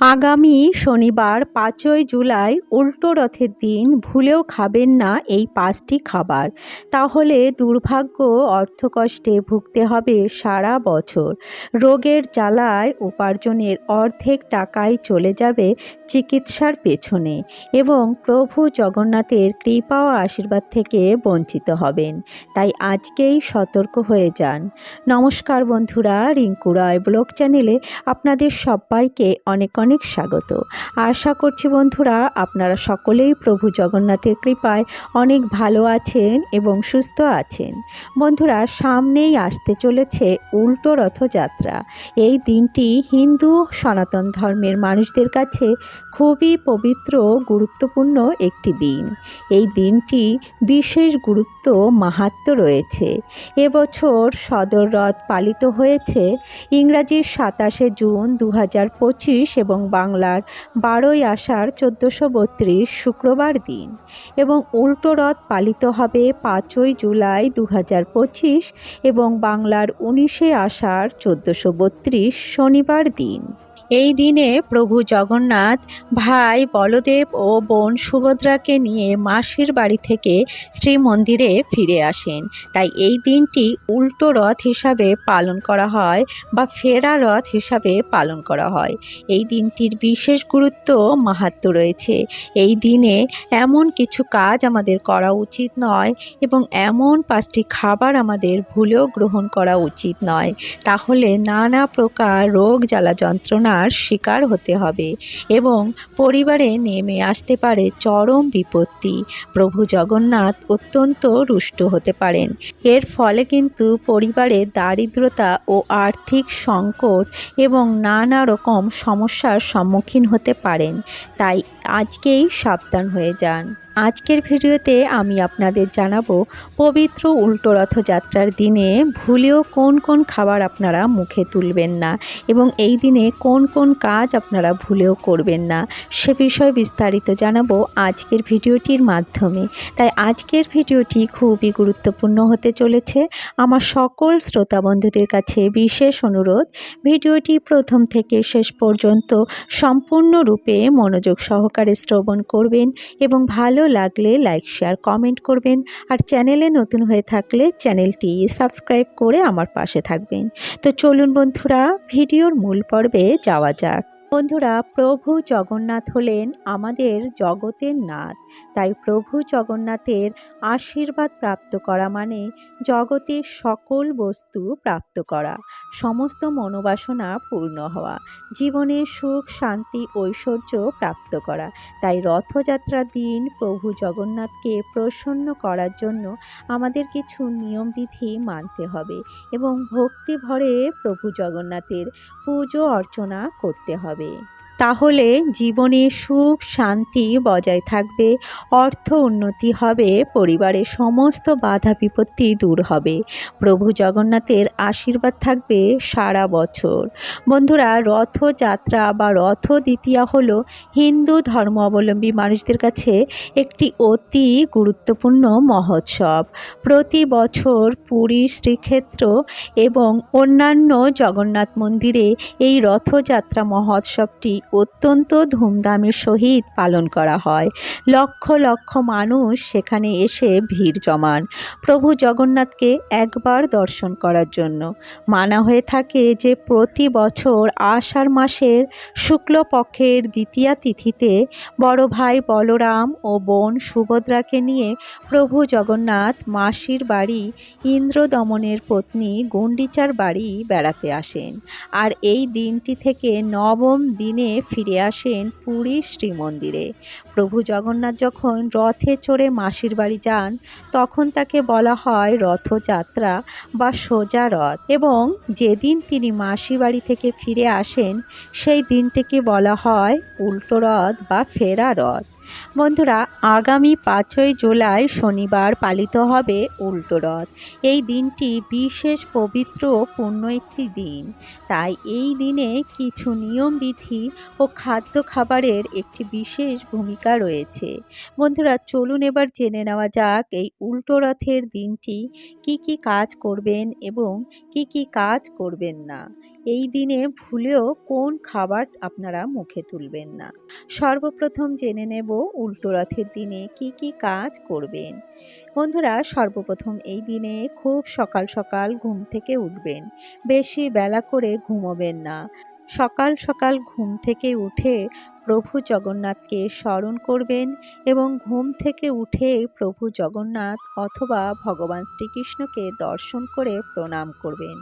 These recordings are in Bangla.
আগামী শনিবার পাঁচই জুলাই উল্টো রথের দিন ভুলেও খাবেন না এই পাঁচটি খাবার। তাহলে দুর্ভাগ্য, অর্থকষ্টে ভুগতে হবে সারা বছর। রোগের জ্বালায় উপার্জনের অর্ধেক টাকাই চলে যাবে চিকিৎসার পেছনে এবং প্রভু জগন্নাথের কৃপা ও আশীর্বাদ থেকে বঞ্চিত হবেন। তাই আজকেই সতর্ক হয়ে যান। নমস্কার বন্ধুরা, রিঙ্কু রায় ব্লগ চ্যানেলে আপনাদের সবাইকে অনেক অনেক স্বাগত। আশা করছি বন্ধুরা আপনারা সকলেই প্রভু জগন্নাথের কৃপায় অনেক ভালো আছেন এবং সুস্থ আছেন। বন্ধুরা, সামনেই আসতে চলেছে উল্টো রথযাত্রা। এই দিনটি হিন্দু সনাতন ধর্মের মানুষদের কাছে খুবই পবিত্র, গুরুত্বপূর্ণ একটি দিন। এই দিনটি বিশেষ গুরুত্ব, মাহাত্ম রয়েছে। এবছর সদর রথ পালিত হয়েছে ইংরাজির সাতাশে জুন দু পঁচিশ এবং বাংলার বারোই আষাঢ় চোদ্দোশো বত্রিশ শুক্রবার দিন এবং উল্টো রথ পালিত হবে পাঁচই জুলাই দু পঁচিশ এবং বাংলার উনিশে আষাঢ় চোদ্দোশো বত্রিশ শনিবার দিন। এই দিনে প্রভু জগন্নাথ, ভাই বলদেব ও বোন সুভদ্রাকে নিয়ে মাসির বাড়ি থেকে শ্রীমন্দিরে ফিরে আসেন। তাই এই দিনটি উল্টো রথ হিসাবে পালন করা হয় বা ফেরা রথ হিসাবে পালন করা হয়। এই দিনটির বিশেষ গুরুত্ব মাহাত্ম রয়েছে। এই দিনে এমন কিছু কাজ আমাদের করা উচিত নয় এবং এমন পাঁচটি খাবার আমাদের ভুলেও গ্রহণ করা উচিত নয়। তাহলে নানা প্রকার রোগ জ্বালা যন্ত্রণার শিকার হতে হবে এবং পরিবারে নেমে আসতে পারে চরম বিপত্তি। প্রভু জগন্নাথ অত্যন্ত রুষ্ট হতে পারেন। এর ফলে কিন্তু পরিবারে দারিদ্রতা ও আর্থিক সংকট এবং নানা রকম সমস্যার সম্মুখীন হতে পারেন। তাই আজকেই সাবধান হয়ে যান। আজকের ভিডিওতে আমি আপনাদের জানাব পবিত্র উল্টো রথযাত্রার দিনে ভুলেও কোন কোন খাবার আপনারা মুখে তুলবেন না এবং এই দিনে কোন কোন কাজ আপনারা ভুলেও করবেন না। সে বিষয়ে বিস্তারিত জানাব আজকের ভিডিওটির মাধ্যমে। তাই আজকের ভিডিওটি খুবই গুরুত্বপূর্ণ হতে চলেছে। আমার সকল শ্রোতা বন্ধুদের কাছে বিশেষ অনুরোধ, ভিডিওটি প্রথম থেকে শেষ পর্যন্ত সম্পূর্ণরূপে মনোযোগ সহকারে শ্রবণ করবেন এবং ভালো লাগলে লাইক শেয়ার কমেন্ট করবেন। আর চ্যানেলে নতুন হয়ে থাকলে চ্যানেলটি সাবস্ক্রাইব করে আমার পাশে থাকবেন। তো চলুন বন্ধুরা, ভিডিওর মূল পর্বে যাওয়া যাক। বন্ধুরা, প্রভু জগন্নাথ হলেন আমাদের জগতের নাথ। তাই প্রভু জগন্নাথের আশীর্বাদ প্রাপ্ত করা মানে জগতের সকল বস্তু প্রাপ্ত করা, সমস্ত মনোবাসনা পূর্ণ হওয়া, জীবনে সুখ, শান্তি, ঐশ্বর্য প্রাপ্ত করা। তাই রথযাত্রার দিন প্রভু জগন্নাথকে প্রসন্ন করার জন্য আমাদের কিছু নিয়মবিধি মানতে হবে এবং ভক্তি ভরে প্রভু জগন্নাথের পুজো অর্চনা করতে হবে। হবে তাহলে জীবনে সুখ, শান্তি বজায় থাকবে, অর্থ উন্নতি হবে, পরিবারের সমস্ত বাধা বিপত্তি দূর হবে। প্রভু জগন্নাথের আশীর্বাদ থাকবে সারা বছর। বন্ধুরা, রথযাত্রা বা রথ দ্বিতীয়া হলো হিন্দু ধর্ম অবলম্বী মানুষদের কাছে একটি অতি গুরুত্বপূর্ণ মহোৎসব। প্রতি বছর পুরী, শ্রীক্ষেত্র এবং অন্যান্য জগন্নাথ মন্দিরে এই রথযাত্রা মহোৎসবটি অত্যন্ত ধুমধামের সহিত পালন করা হয়। লক্ষ লক্ষ মানুষ সেখানে এসে ভিড় জমান। প্রভু জগন্নাথকে একবার দর্শন করার জন্য। মানা হয়ে থাকে যে প্রতি বছর আষাঢ় মাসের শুক্লপক্ষের দ্বিতীয়া তিথিতে বড় ভাই বলরাম ও বোন সুভদ্রাকে নিয়ে প্রভু জগন্নাথ মাসির বাড়ি ইন্দ্রদমনের পত্নী গণ্ডিচার বাড়ি বেড়াতে আসেন। আর এই দিনটি থেকে নবম দিনে ফিরে আসেন পুরী শ্রীমন্দিরে। প্রভু জগন্নাথ যখন রথে চড়ে মাসির বাড়ি যান, তখন তাকে বলা হয় রথযাত্রা বা সোজা রথ এবং যেদিন তিনি মাসি বাড়ি থেকে ফিরে আসেন, সেই দিনটিকে বলা হয় উল্টো রথ বা ফেরা রথ। বন্ধুরা, আগামী পাঁচই জুলাই শনিবার পালিত হবে উল্টো রথ। এই দিনটি বিশেষ পবিত্র পূর্ণ একটি দিন। তাই এই দিনে কিছু নিয়মবিধি ও খাদ্য খাবারের একটি বিশেষ ভূমিকা রয়েছে। বন্ধুরা, চলুন এবার জেনে নেওয়া যাক এই উল্টো রথের দিনটি কি কি কাজ করবেন এবং কি কি কাজ করবেন না। এই দিনে ভুলেও কোন খাবার আপনারা মুখে তুলবেন না। সর্বপ্রথম জেনে নেব উল্টো রথের দিনে কি কি কাজ করবেন। বন্ধুরা, সর্বপ্রথম এই দিনে খুব সকাল সকাল ঘুম থেকে উঠবেন। বেশি বেলা করে ঘুমোবেন না। সকাল সকাল ঘুম থেকে উঠে প্রভু জগন্নাথকে স্মরণ করবেন এবং ঘুম থেকে উঠে প্রভু জগন্নাথ অথবা ভগবান শ্রীকৃষ্ণকে দর্শন করে প্রণাম করবেন।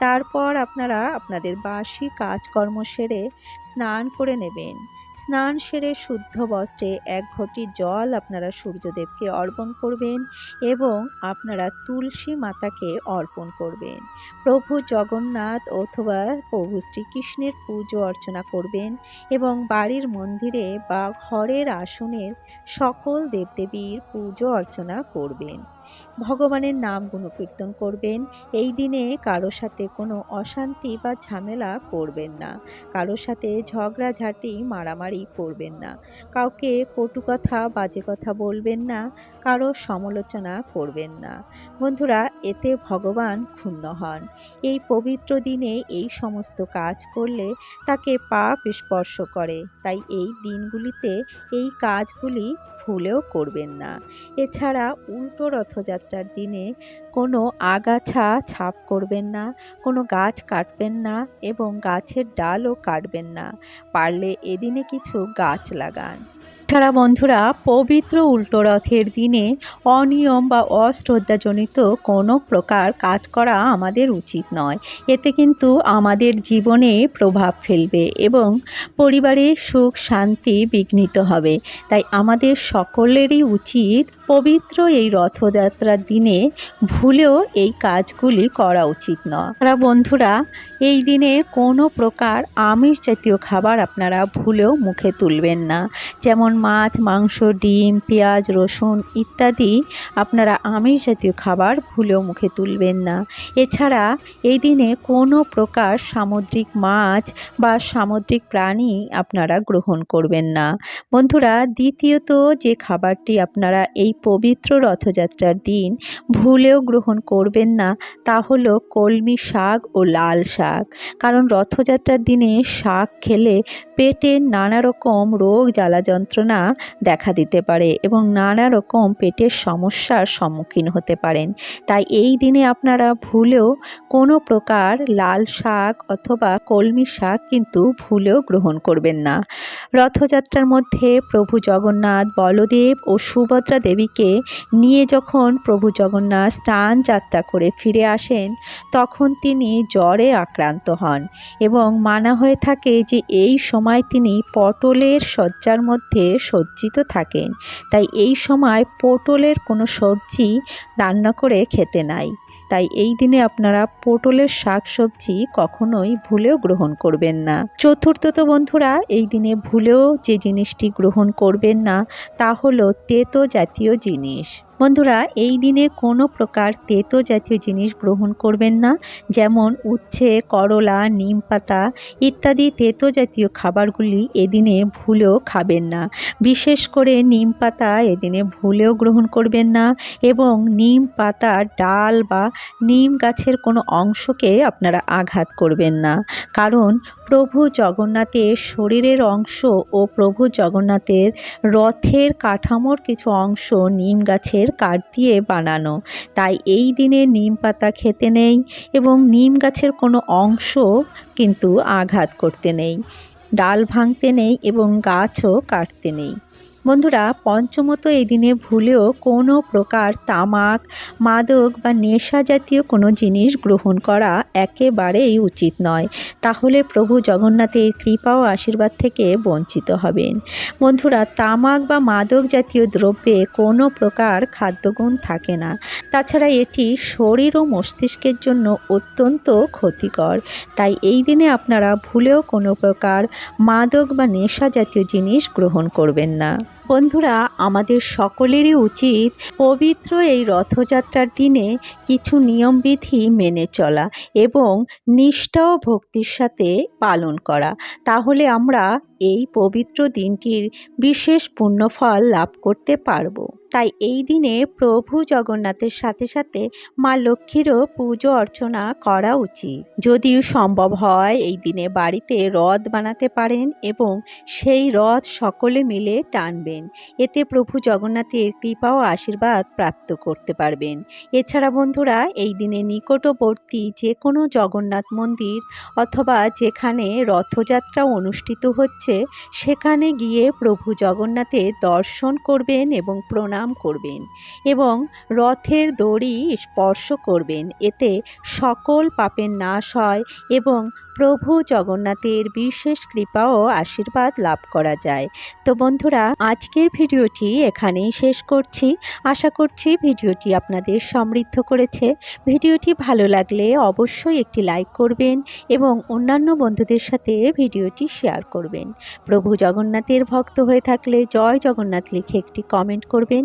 তারপর আপনারা আপনাদের বাসি কাজকর্ম সেরে স্নান করে নেবেন। স্নান সেরে শুদ্ধ বস্ত্রে এক ঘটি জল আপনারা সূর্যদেবকে অর্পণ করবেন এবং আপনারা তুলসী মাতাকে অর্পণ করবেন। প্রভু জগন্নাথ অথবা প্রভু শ্রীকৃষ্ণের পুজো অর্চনা করবেন এবং বাড়ির মন্দিরে বা ঘরের আসনের সকল দেবদেবীর পুজো অর্চনা করবেন। ভগবানের নাম গুণকীর্তন করবেন। এই দিনে কারও সাথে কোনো অশান্তি বা ঝামেলা করবেন না। কারোর সাথে ঝগড়াঝাঁটি, মারামারি করবেন না। কাউকে কটু কথা, বাজে কথা বলবেন না। কারও সমালোচনা করবেন না। বন্ধুরা, এতে ভগবান ক্ষুণ্ণ হন। এই পবিত্র দিনে এই সমস্ত কাজ করলে তাকে পাপ স্পর্শ করে। তাই এই দিনগুলিতে এই কাজগুলি ভুলেও করবেন না। এছাড়া উল্টো রথযাত্রার দিনে কোনো আগাছা ছাপ করবেন না, কোনো গাছ কাটবেন না এবং গাছের ডালও কাটবেন না। পারলে এদিনে কিছু গাছ লাগান। এছাড়া বন্ধুরা, পবিত্র উল্টো রথের দিনে অনিয়ম বা অশ্রদ্ধাজনিত কোনো প্রকার কাজ করা আমাদের উচিত নয়। এতে কিন্তু আমাদের জীবনে প্রভাব ফেলবে এবং পরিবারের সুখ, শান্তি বিঘ্নিত হবে। তাই আমাদের সকলেরই উচিত পবিত্র এই রথযাত্রার দিনে ভুলেও এই কাজগুলি করা উচিত নয়। বন্ধুরা, এই দিনে কোনো প্রকার আমিষ জাতীয় খাবার আপনারা ভুলেও মুখে তুলবেন না। যেমন মাছ, মাংস, ডিম, পেঁয়াজ, রসুন ইত্যাদি আপনারা আমিষ জাতীয় খাবার ভুলেও মুখে তুলবেন না। এছাড়া এই দিনে কোনো প্রকার সামুদ্রিক মাছ বা সামুদ্রিক প্রাণী আপনারা গ্রহণ করবেন না। বন্ধুরা, দ্বিতীয়ত যে খাবারটি আপনারা এই পবিত্র রথযাত্রার দিন ভুলেও গ্রহণ করবেন না, তা হলো কলমি শাক ও লাল শাক। কারণ রথযাত্রার দিনে শাক খেলে পেটে নানা রকম রোগ জ্বালা যন্ত্রণা দেখা দিতে পারে এবং নানা রকম পেটের সমস্যার সম্মুখীন হতে পারেন। তাই এই দিনে আপনারা ভুলেও কোনো প্রকার লাল শাক অথবা কলমি শাক কিন্তু ভুলেও গ্রহণ করবেন না। রথযাত্রার মধ্যে প্রভু জগন্নাথ, বলদেব ও সুভদ্রা দেবীকে নিয়ে যখন প্রভু জগন্নাথ স্নান যাত্রা করে ফিরে আসেন, তখন তিনি জ্বরে আক্রান্ত হন এবং মানা হয়ে থাকে যে এই সময় তিনি পটলের শয্যার মধ্যে সজ্জিত থাকেন। তাই এই সময় পটলের কোনো সবজি রান্না করে খেতে নাই। তাই এই দিনে আপনারা পটলের শাক সবজি কখনোই ভুলেও গ্রহণ করবেন না। চতুর্থত বন্ধুরা, এই দিনে ভুলেও যে জিনিসটি গ্রহণ করবেন না তা হলো তেতো জাতীয় জিনিস। বন্ধুরা, এই দিনে কোনো প্রকার তেতো জাতীয় জিনিস গ্রহণ করবেন না, যেমন উচ্ছে, করলা, নিম পাতা ইত্যাদি তেতো জাতীয় খাবারগুলি এদিনে ভুলেও খাবেন না। বিশেষ করে নিম পাতা এদিনে ভুলেও গ্রহণ করবেন না এবং নিম পাতার ডাল বা নিম গাছের কোনো অংশকে আপনারা আঘাত করবেন না। কারণ প্রভু জগন্নাথের শরীরের অংশ ও প্রভু জগন্নাথের রথের কাঠামোর কিছু অংশ নিম গাছের কাঠ দিয়ে বানানো। তাই এই দিনে নিম পাতা খেতে নেই এবং নিম গাছের কোনো অংশ কিন্তু আঘাত করতে নেই। ডাল ভাঙতে নেই এবং গাছও কাটতে নেই। বন্ধুরা, পঞ্চমত এই দিনে ভুলেও কোনো প্রকার তামাক, মাদক বা নেশা জাতীয় কোনো জিনিস গ্রহণ করা একেবারেই উচিত নয়। তাহলে প্রভু জগন্নাথের কৃপা ও আশীর্বাদ থেকে বঞ্চিত হবেন। বন্ধুরা, তামাক বা মাদক জাতীয় দ্রব্যে কোনো প্রকার খাদ্যগুণ থাকে না। তাছাড়া এটি শরীর ও মস্তিষ্কের জন্য অত্যন্ত ক্ষতিকর। তাই এই দিনে আপনারা ভুলেও কোনো প্রকার মাদক বা নেশা জাতীয় জিনিস গ্রহণ করবেন না। বন্ধুরা, আমাদের সকলেরই উচিত পবিত্র এই রথযাত্রার দিনে কিছু নিয়মবিধি মেনে চলা এবং নিষ্ঠা ও ভক্তির সাথে পালন করা। তাহলে আমরা এই পবিত্র দিনটির বিশেষ পুণ্যফল লাভ করতে পারব। তাই এই দিনে প্রভু জগন্নাথের সাথে সাথে মা লক্ষ্মীরও পুজো অর্চনা করা উচিত। যদিও সম্ভব হয় এই দিনে বাড়িতে রথ বানাতে পারেন এবং সেই রথ সকলে মিলে টানবেন। এতে প্রভু জগন্নাথের কৃপা ও আশীর্বাদ প্রাপ্ত করতে পারবেন। এছাড়া বন্ধুরা, এই দিনে নিকটবর্তী যে কোনো জগন্নাথ মন্দির অথবা যেখানে রথযাত্রা অনুষ্ঠিত হচ্ছে, সেখানে গিয়ে প্রভু জগন্নাথের দর্শন করবেন এবং প্রণাম করবেন এবং রথের দড়ি স্পর্শ করবেন। এতে সকল পাপের নাশ হয় এবং প্রভু জগন্নাথের বিশেষ কৃপা ও আশীর্বাদ লাভ করা যায়। তো বন্ধুরা, আজকের ভিডিওটি এখানেই শেষ করছি। আশা করছি ভিডিওটি আপনাদের সমৃদ্ধ করেছে। ভিডিওটি ভালো লাগলে অবশ্যই একটি লাইক করবেন এবং অন্যান্য বন্ধুদের সাথে ভিডিওটি শেয়ার করবেন। প্রভু জগন্নাথের ভক্ত হয়ে থাকলে জয় জগন্নাথ লিখে একটি কমেন্ট করবেন।